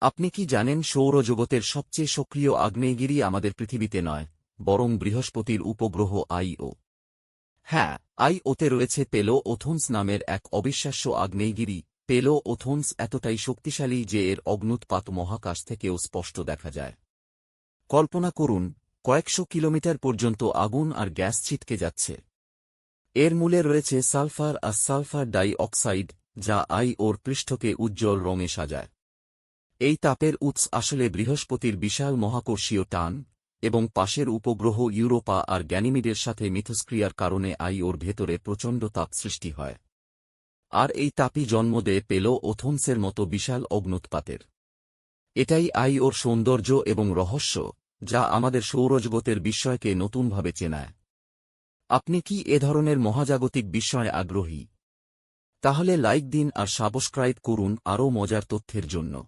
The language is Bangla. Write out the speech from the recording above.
আপনি কি জানেন সৌরজগতের সবচেয়ে সক্রিয় আগ্নেয়গিরি আমাদের পৃথিবীতে নয়, বরং বৃহস্পতির উপগ্রহ আইও। হ্যাঁ আইওতে রয়েছে পেল ওথোন্স নামের এক অবিশ্বাস্য আগ্নেয়গিরি। পেল ওথোন্স এতটাই শক্তিশালী যে এর অগ্নুৎপাত মহাকাশ থেকেও স্পষ্ট দেখা যায়। কল্পনা করুন, কয়েকশো কিলোমিটার পর্যন্ত আগুন আর গ্যাস ছিটকে যাচ্ছে। এর মূলে রয়েছে সালফার আর সালফার ডাই অক্সাইড যা আই ওর পৃষ্ঠকে উজ্জ্বল রঙে সাজায়। এই তাপের উৎস আসলে বৃহস্পতির বিশাল মহাকর্ষীয় টান এবং পাশের উপগ্রহ ইউরোপা আর গ্যানিমিডের সাথে মিথস্ক্রিয়ার কারণে আই ওর ভেতরে প্রচণ্ড তাপ সৃষ্টি হয়। আর এই তাপই জন্ম দেয় পেল ওথোন্সের মতো বিশাল অগ্নুৎপাতের। এটাই আই ওর সৌন্দর্য এবং রহস্য, যা আমাদের সৌরজগতের বিস্ময়কে নতুনভাবে চেনায়। আপনি কি এ ধরনের মহাজাগতিক বিস্ময়ে আগ্রহী? তাহলে লাইক দিন আর সাবস্ক্রাইব করুন আরও মজার তথ্যের জন্য।